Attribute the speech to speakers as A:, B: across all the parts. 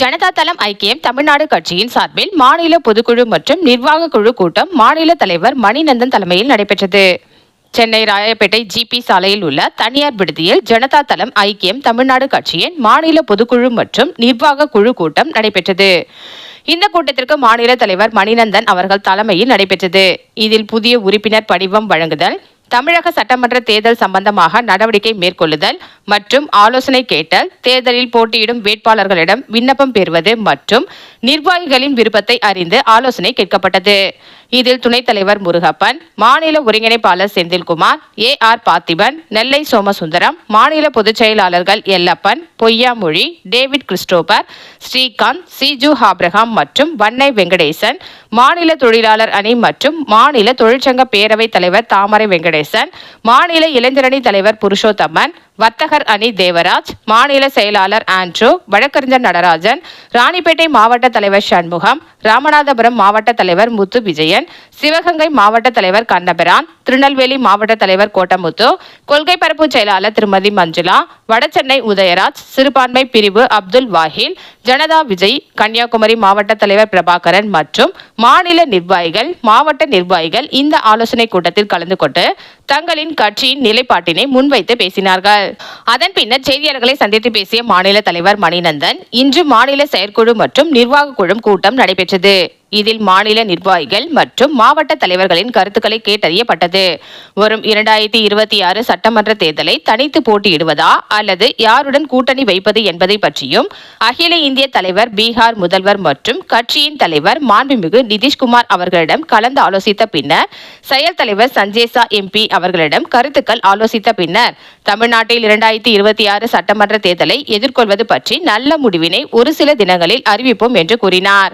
A: ஜனதா தளம் ஐக்கியம் தமிழ்நாடு கட்சியின் சார்பில் மாநில பொதுக்குழு மற்றும் நிர்வாக குழு கூட்டம் மாநில தலைவர் மணிநந்தன் தலைமையில் நடைபெற்றது. சென்னை ராயப்பேட்டை ஜிபி சாலையில் உள்ள தனியார் விடுதியில் ஜனதா தளம் ஐக்கியம் தமிழ்நாடு கட்சியின் மாநில பொதுக்குழு மற்றும் நிர்வாக குழு கூட்டம் நடைபெற்றது. இந்த கூட்டத்திற்கு மாநில தலைவர் மணிநந்தன் அவர்கள் தலைமையில் நடைபெற்றது. இதில் புதிய உறுப்பினர் படிவம் வழங்குதல் தமிழக சட்டமன்ற தேர்தல் சம்பந்தமாக நடவடிக்கை மேற்கொள்ளுதல் மற்றும் ஆலோசனை கேட்டல் தேர்தலில் போட்டியிடும் வேட்பாளர்களிடம் விண்ணப்பம் பெறுவது மற்றும் நிர்வாகிகளின் விருப்பத்தை அறிந்து ஆலோசனை கேட்கப்பட்டது. இதில் துணைத் தலைவர் முருகப்பன் மாநில ஒருங்கிணைப்பாளர் செந்தில்குமார் ஏ ஆர் பார்த்திபன் நெல்லை சோமசுந்தரம் மாநில பொதுச் செயலாளர்கள் Ellappan Poyyamozhi David Christopher Srikanth Siju Abraham மற்றும் வன்னை வெங்கடேசன் மாநில தொழிலாளர் அணி மற்றும் மாநில தொழிற்சங்க பேரவைத் தலைவர் தாமரை வெங்கடேசன். மாநில இளைஞரணி தலைவர் புருஷோத்தமன் வர்த்தகர் அணி தேவராஜ் மாநில செயலாளர் ஆண்ட்ரோ வழக்கறிஞர் நடராஜன் ராணிப்பேட்டை மாவட்ட தலைவர் சண்முகம் ராமநாதபுரம் மாவட்ட தலைவர் முத்து விஜயன் சிவகங்கை மாவட்ட தலைவர் கண்ணபிரான் திருநெல்வேலி மாவட்ட தலைவர் கோட்டமுத்து கொள்கை பரப்பு செயலாளர் திருமதி மஞ்சுளா வடசென்னை உதயராஜ் சிறுபான்மை பிரிவு அப்துல் வாஹில் ஜனதா விஜய் கன்னியாகுமரி மாவட்ட தலைவர் பிரபாகரன் மற்றும் மாநில நிர்வாகிகள் மாவட்ட நிர்வாகிகள் இந்த ஆலோசனை கூட்டத்தில் கலந்து கொண்டு தங்களின் கட்சியின் நிலைப்பாட்டினை முன்வைத்து பேசினார்கள். அதன் பின்னர் செய்தியாளர்களை சந்தித்து பேசிய மாநில தலைவர் மணிநந்தன் இன்று மாநில செயற்குழு மற்றும் நிர்வாக குழு கூட்டம் நடைபெற்றது. இதில் மாநில நிர்வாகிகள் மற்றும் மாவட்ட தலைவர்களின் கருத்துக்களை கேட்டறியப்பட்டது. வரும் இரண்டாயிரத்தி இருபத்தி ஆறு சட்டமன்ற தேர்தலை தனித்து போட்டியிடுவதா அல்லது யாருடன் கூட்டணி வைப்பது என்பதை பற்றியும் அகில இந்திய தலைவர் பீகார் முதல்வர் மற்றும் கட்சியின் தலைவர் மாண்புமிகு நிதிஷ்குமார் அவர்களிடம் கலந்து ஆலோசித்த பின்னர் செயல் தலைவர் சஞ்சேசா எம்பி அவர்களிடம் கருத்துக்கள் ஆலோசித்த பின்னர் தமிழ்நாட்டில் இரண்டாயிரத்தி இருபத்தி ஆறு சட்டமன்ற தேர்தலை எதிர்கொள்வது பற்றி நல்ல முடிவினை ஒரு சில தினங்களில் அறிவிப்போம் என்று கூறினார்.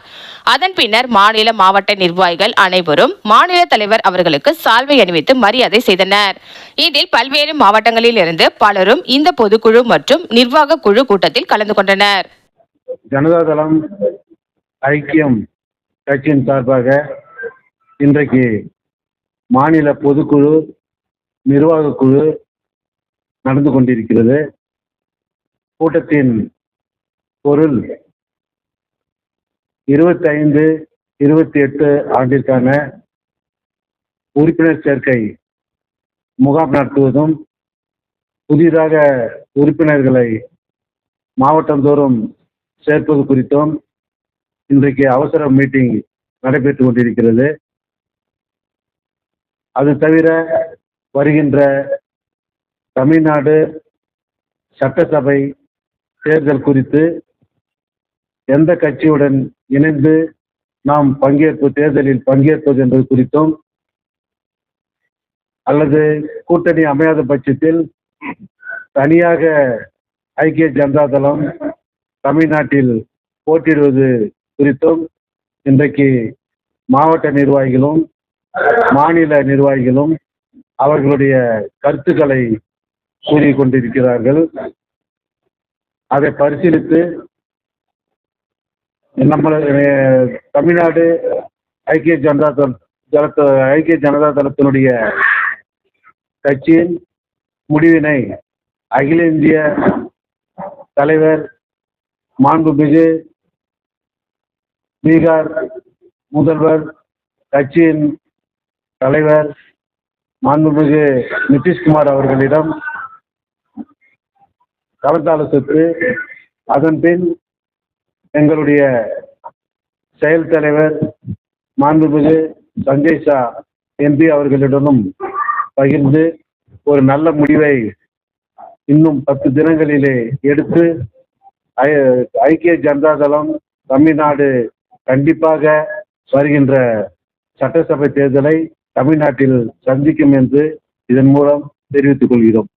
A: அதன் பின்னர் மாநில மாவட்ட நிர்வாகிகள் அனைவரும் மாநில தலைவர் அவர்களுக்கு சால்வை அணிவித்து மரியாதை செய்தனர். இதில் பல்வேறு மாவட்டங்களில் இருந்து பலரும் இந்த பொதுக்குழு மற்றும் நிர்வாக குழு கூட்டத்தில் கலந்து கொண்டனர்.
B: ஜனதாதளம் ஐக்கியம் கட்சியின் சார்பாக இன்றைக்கு மாநில பொதுக்குழு நிர்வாக குழு நடந்து கொண்டிருக்கிறது. கூட்டத்தின் பொருள் இருபத்தைந்து இருபத்தி எட்டு ஆண்டிற்கான உறுப்பினர் சேர்க்கை முகாம் நடத்துவதும் புதிதாக உறுப்பினர்களை மாவட்டந்தோறும் சேர்ப்பது குறித்தும் இன்றைக்கு அவசர மீட்டிங் நடைபெற்று கொண்டிருக்கிறது. அது தவிர வருகின்ற தமிழ்நாடு சட்டசபை தேர்தல் குறித்து எந்த கட்சியுடன் இணைந்து நாம் பங்கேற்பு தேர்தலில் பங்கேற்பது என்பது குறித்தும் அல்லது கூட்டணி அமையாத பட்சத்தில் தனியாக ஐக்கிய ஜனதா தளம் தமிழ்நாட்டில் போட்டியிடுவது குறித்தும் இன்றைக்கு மாவட்ட நிர்வாகிகளும் மாநில நிர்வாகிகளும் அவர்களுடைய கருத்துக்களை கூறிக்கொண்டிருக்கிறார்கள். அதை பரிசீலித்து நம்ம தமிழ்நாடு ஐக்கிய ஜனதா தள தளத்து ஐக்கிய ஜனதா தளத்தினுடைய கட்சியின் முடிவினை அகில இந்திய தலைவர் மாண்புமிகு பீகார் முதல்வர் கட்சியின் தலைவர் மாண்புமிகு நிதிஷ்குமார் அவர்களிடம் கலந்தாலோசித்து அதன் பின் எங்களுடைய செயல் தலைவர் மாண்புமிகு சஞ்சய் ஷா எம்பி அவர்களிடமும் பகிர்ந்து ஒரு நல்ல முடிவை இன்னும் பத்து தினங்களிலே எடுத்து ஐ- ஐக்கிய ஜனதா தளம் தமிழ்நாடு கண்டிப்பாக வருகின்ற சட்டசபை தேர்தலை தமிழ்நாட்டில் சந்திக்கும் என்று இதன் மூலம் தெரிவித்துக் கொள்கிறோம்.